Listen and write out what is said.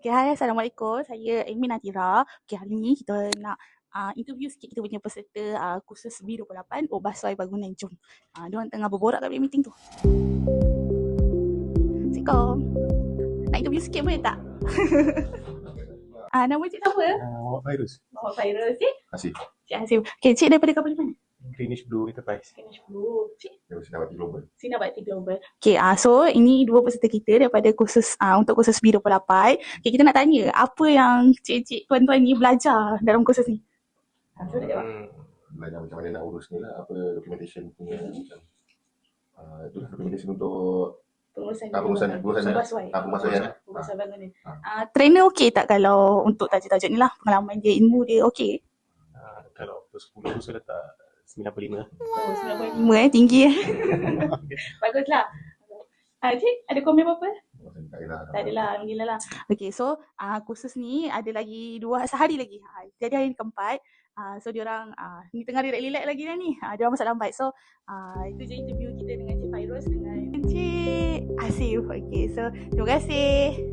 Okay, hai. Assalamualaikum. Saya Amy Natira. Okay, hari ni kita nak uh, interview sikit kita punya peserta uh, kursus B28 Obah Soai Bangunan. Jom. Uh, diorang tengah berborak kat meeting tu. Assalamualaikum. Nak interview sikit boleh tak? uh, nama cik siapa? Uh, Muhammad Fairuz. Muhammad Fairuz, cik. Masih. Cik Hasim. Okay, cik daripada kapal mana? Greenish Blue Enterprise. 10. Cik. Yang mesti dapat global. Sina Bakti Global. Okay, uh, so ini dua peserta kita daripada kursus uh, untuk kursus B28. Okay, kita nak tanya apa yang cik-cik tuan-tuan ni belajar dalam kursus ni? Ah, so, nak jawab. Hmm. Belajar macam mana nak urus ni lah. Apa documentation punya macam. Uh, itu lah documentation untuk Pengurusan pengurusan- pengurusan Sumpah dia. suai. Ah, pengurusan. Pengurusan bangunan. Ah. Uh, trainer okey tak kalau untuk tajuk-tajuk ni lah? Pengalaman dia, ilmu dia okey? uh, kalau untuk 10 tu saya letak 95 lah. Oh, 95 eh, tinggi eh. Baguslah. Ah, ada komen apa-apa? Tak adalah. Tak adalah, Alhamdulillah lah. Okay, so uh, kursus ni ada lagi dua sehari lagi. Ha, jadi hari keempat. Uh, so diorang uh, ni tengah relax-relax lagi dah ni. Uh, diorang masuk lambat. So uh, itu je interview kita dengan Cik Fairuz dengan Cik Asif. Okay, so terima kasih.